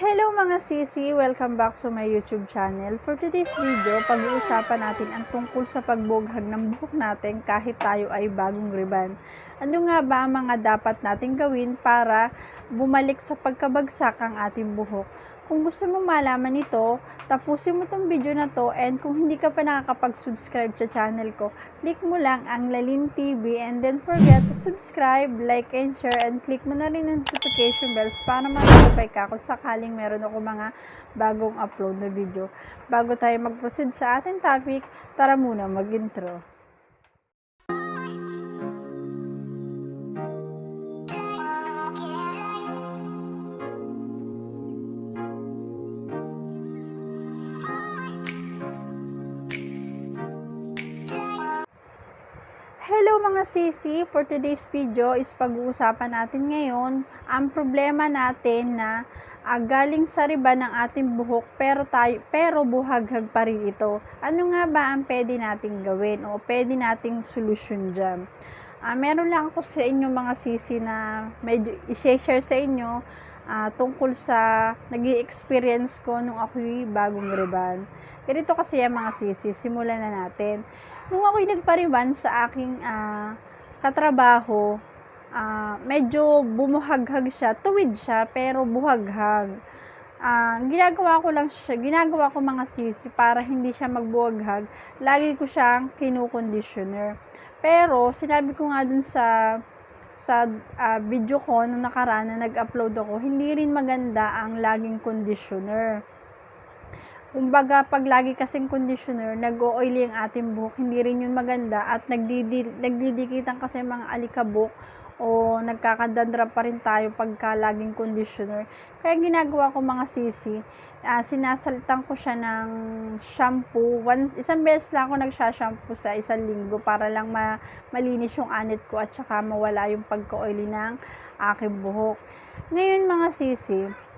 Hello mga sisi! Welcome back to my YouTube channel. For today's video, pag-uusapan natin ang tungkol sa pagbughag ng buhok natin kahit tayo ay bagong riban. Ano nga ba ang mga dapat nating gawin para bumalik sa pagkabagsak ang ating buhok? Kung gusto mo malaman ito, tapusin mo tong video na to and kung hindi ka pa nakakapag-subscribe sa channel ko, click mo lang ang Lalin TV and then forget to subscribe, like, and share and click mo na rin ang notification bells para ma-notify ka kung sakaling meron ako mga bagong upload na video. Bago tayo mag-proceed sa ating topic, tara muna mag-intro. Hello mga sisi! For today's video is pag-uusapan natin ngayon ang problema natin na ah, galing sa riba ng ating buhok pero, tayo, pero buhaghag pa rin ito. Ano nga ba ang pwede nating gawin o pwede nating solusyon dyan? Ah, meron lang ako sa inyo mga sisi na medyo i-share sa inyo ah, tungkol sa nag experience ko nung ako'y bagong riban. Ganito kasi yung mga sisi, simulan na natin nung ako'y nagpariban sa aking ah, katrabaho, ah, medyo bumuhaghag siya, tuwid siya, pero buhaghag. Ah, ginagawa ko lang siya, ginagawa ko mga sisi para hindi siya magbuhaghag. Lagi ko siyang kinukonditioner. Pero, sinabi ko nga dun sa sa ah, video ko nung nakaraan na nag-upload ako, hindi rin maganda ang laging conditioner. Kumbaga, pag lagi kasing conditioner, nag-o-oily ang ating buhok, hindi rin yun maganda at nagdidi, nagdidikitan kasi mga alikabok o nagkakadandra pa rin tayo pagka laging conditioner. Kaya ginagawa ko mga sisi, ah, sinasaltan ko siya ng shampoo. Once, isang beses lang ako nagsha-shampoo sa isang linggo para lang ma, malinis yung anit ko at saka mawala yung pagka-oily ng aking buhok. Ngayon mga sisi,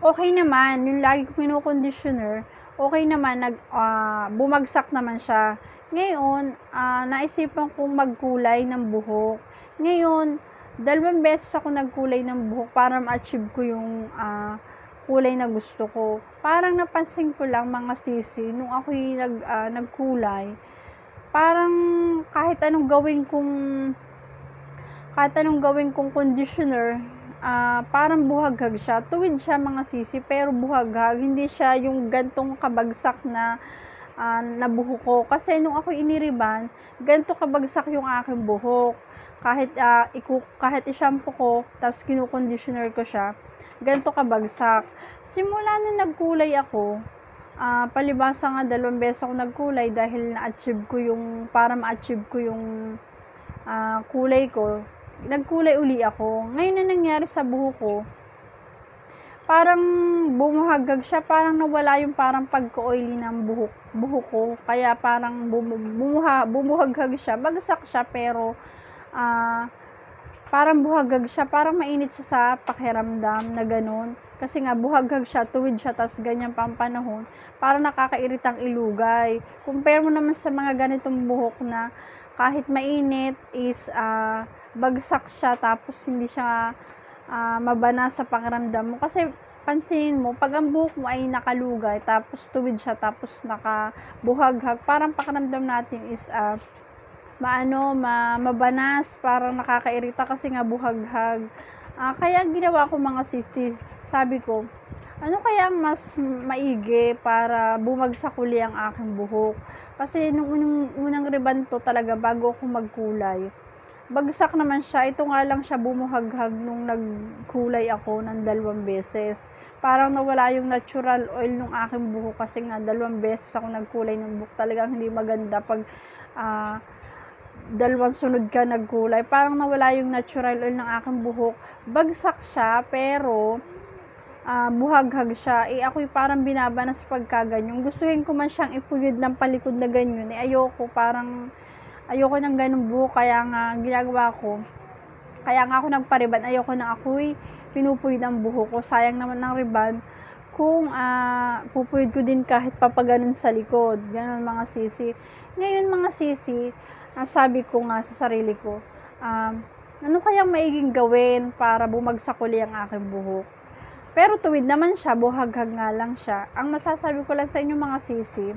okay naman, yung lagi ko kino-conditioner, okay naman, nag, ah, bumagsak naman siya. Ngayon, ah, naisipan kong magkulay ng buhok. Ngayon, dalawang beses ako nagkulay ng buhok para ma-achieve ko yung ah, kulay na gusto ko. Parang napansin ko lang mga sisi, nung ako nag, ah, nagkulay, parang kahit anong gawin kong kahit anong gawin kong conditioner, ah, parang buhaghag siya. Tuwid siya mga sisi, pero buhaghag. Hindi siya yung gantong kabagsak na ah, na buhok ko. Kasi nung ako iniriban, ganto kabagsak yung aking buhok. Kahit, ah, iku, kahit i-shampoo ko, tapos kinu-conditioner ko siya, ganto kabagsak. Simula nung nagkulay ako, ah, palibasa nga dalawang beses ako nagkulay dahil na-achieve ko yung, para ma-achieve ko yung ah, kulay ko, nagkulay uli ako. Ngayon na nangyari sa buhok ko, parang bumuhagag siya, parang nawala yung parang pagka-oily ng buhok, buhok ko. Kaya parang bum, bumuha, bumuhaghag siya, bagsak siya, pero ah, parang buhagag siya, parang mainit siya sa pakiramdam na ganun. Kasi nga buhaghag siya, tuwid siya, tas ganyan pa ang panahon, parang nakakairitang ilugay. Compare mo naman sa mga ganitong buhok na kahit mainit is ah, bagsak siya tapos hindi siya ah, mabana sa pakiramdam mo. Kasi pansinin mo pag ang buhok mo ay nakalugay tapos tuwid siya tapos nakabuhaghag parang pakiramdam natin is ah, maano ma, mabanas parang nakakairita kasi nga buhaghag. Ah, kaya ginawa ko mga city sabi ko ano kaya ang mas maigi para bumagsak uli ang aking buhok? Kasi nung unang, unang riban to talaga bago ako magkulay bagsak naman siya. Ito nga lang siya bumuhaghag nung nagkulay ako ng dalawang beses. Parang nawala yung natural oil ng aking buhok kasi nga dalawang beses ako nagkulay ng buhok. Talagang hindi maganda pag ah, dalawang sunod ka nagkulay. Parang nawala yung natural oil ng aking buhok. Bagsak siya pero ah, buhaghag siya. Eh ako'y parang binabanas pagka ganyan. Gustuhin ko man siyang ipuyod ng palikod na ganyan. Eh ayoko parang ayoko ng ganung buhok kaya nga ginagawa ko kaya nga ako nagpariban ayoko nang ako'y pinupuyod ang buhok ko. Sayang naman ng riban kung uh, pupuyod ko din kahit papaganon sa likod. Ganun mga sisi. Ngayon mga sisi nasabi ko nga sa sarili ko um, ano kayang maiging gawin para bumagsak uli ang aking buhok? Pero tuwid naman siya, buhaghag nga lang siya. Ang masasabi ko lang sa inyo mga sisi,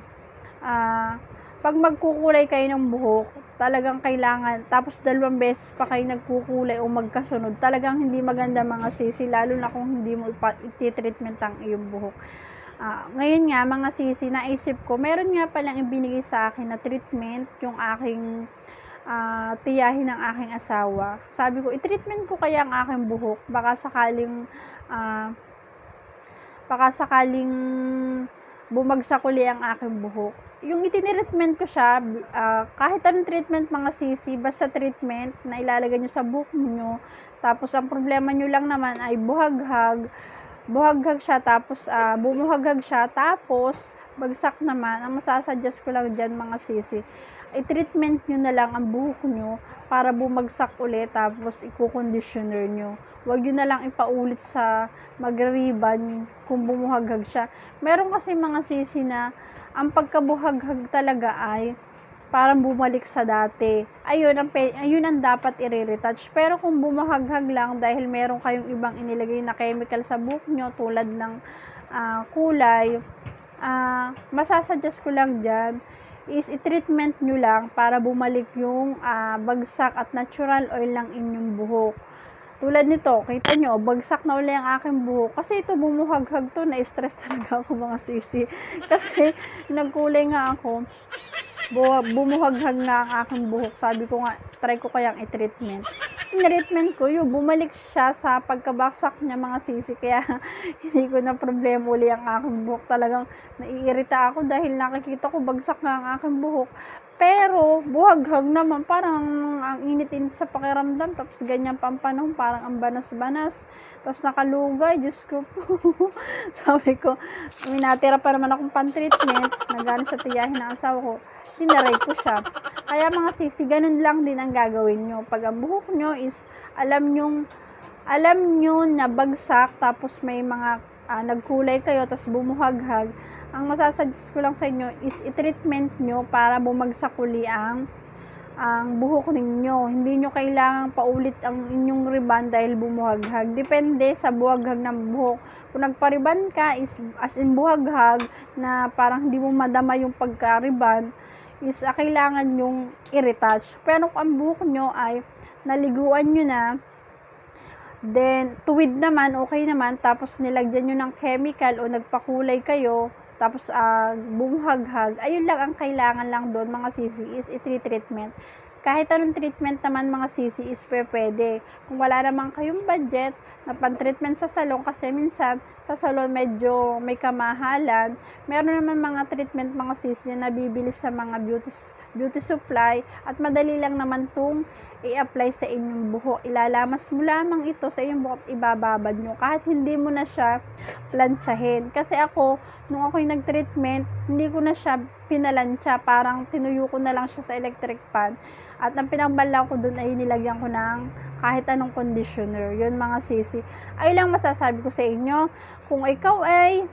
ah, pag magkukulay kayo ng buhok, talagang kailangan, tapos dalawang beses pa kayo nagkukulay o magkasunod, talagang hindi maganda mga sisi, lalo na kung hindi mo iti-treatment ang iyong buhok. Ah, ngayon nga, mga sisi, naisip ko, meron nga palang ibinigay sa akin na treatment, yung aking ah, tiyahin ng aking asawa. Sabi ko, i-treatment ko kaya ang aking buhok, baka sakaling, ah, baka sakaling bumagsak uli ang aking buhok. Yung itinreatment ko siya, ah, kahit anong treatment mga sisi, basta treatment na ilalagay nyo sa buhok nyo, tapos ang problema nyo lang naman ay buhaghag, buhaghag siya, tapos ah, bumuhaghag siya, tapos bagsak naman, ang masasuggest ko lang dyan mga sisi, i-treatment nyo na lang ang buhok nyo para bumagsak ulit, tapos i-conditioner nyo. Huwag nyo na lang ipaulit sa magriban kung bumuhaghag siya. Meron kasi mga sisi na ang pagkabuhaghag talaga ay parang bumalik sa dati. Ayun ang, ayun ang dapat i-retouch. Pero kung bumuhaghag lang dahil meron kayong ibang inilagay na chemical sa buhok nyo tulad ng ah, kulay, ah, masasuggest ko lang dyan is i-treatment nyo lang para bumalik yung ah, bagsak at natural oil ng inyong buhok. Tulad nito, kita nyo, bagsak na uli ang aking buhok. Kasi ito, bumuhaghag to, na-stress talaga ako mga sisi. Kasi, nagkulay nga ako, bu- bumuhaghag na ang aking buhok. Sabi ko nga, try ko kayang i-treatment. In-treatment ko, yun, bumalik siya sa pagkabaksak niya mga sisi. Kaya, hindi ko na problema uli ang aking buhok. Talagang, naiirita ako dahil nakikita ko bagsak nga ang aking buhok. Pero, buhaghag naman, parang ang init-init sa pakiramdam. Tapos, ganyan pa ang panahon, parang ang banas-banas. Tapos, nakalugay, Diyos ko po. Sabi ko, minatira pa naman akong pan-treatment. Nagano sa tiyahin ng asawa ko. Tinaray ko siya. Kaya mga sisi, ganun lang din ang gagawin nyo. Pag ang buhok nyo is, alam nyong, alam nyo na bagsak, tapos may mga ah, nagkulay kayo, tapos bumuhaghag, ang masasuggest ko lang sa inyo is i-treatment nyo para bumagsak uli ang ang buhok ninyo. Hindi nyo kailangan paulit ang inyong riban dahil bumuhaghag. Depende sa buhaghag ng buhok. Kung nagpariban ka is as in buhaghag na parang hindi mo madama yung pagkariban is ah, kailangan yung i-retouch. Pero kung ang buhok nyo ay naliguan nyo na Then, tuwid naman, okay naman. Tapos, nilagyan nyo ng chemical o nagpakulay kayo. Tapos, ah, bumuhaghag. Ayun lang ang kailangan lang doon, mga sisi, is i-treatment. Kahit anong treatment naman, mga sisi, is pwede. Kung wala naman kayong budget na pan-treatment sa salon, kasi minsan, sa salon medyo may kamahalan. Meron naman mga treatment, mga sisi, na nabibili sa mga beauty, beauty supply. At madali lang naman itong i-apply sa inyong buhok. Ilalamas mo lamang ito sa inyong buhok, ibababad nyo. Kahit hindi mo na siya plantsahin. Kasi ako, nung ako'y nag-treatment, hindi ko na siya pinalansya. Parang tinuyo ko na lang siya sa electric fan. At ang pinambala ko dun ay nilagyan ko ng kahit anong conditioner. Yun mga sisi. Ay lang masasabi ko sa inyo, kung ikaw ay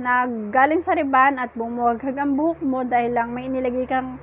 naggaling sa riban at bumuwaghag ang buhok mo dahil lang may inilagay kang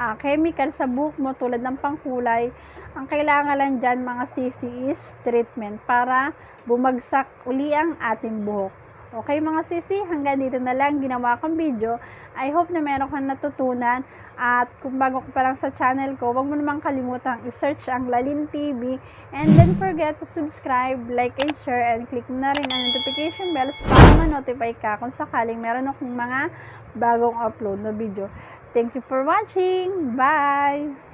ah, chemical sa buhok mo tulad ng pangkulay, ang kailangan lang dyan mga sisi is treatment para bumagsak uli ang ating buhok. Okay mga sisi, hanggang dito na lang ginawa kong video. I hope na meron kang natutunan at kung bago ka pa lang sa channel ko, huwag mo namang kalimutang i-search ang Lalin TV and then forget to subscribe, like and share and click na rin ang notification bell para ma-notify ka kung sakaling meron akong mga bagong upload na video. Thank you for watching. Bye!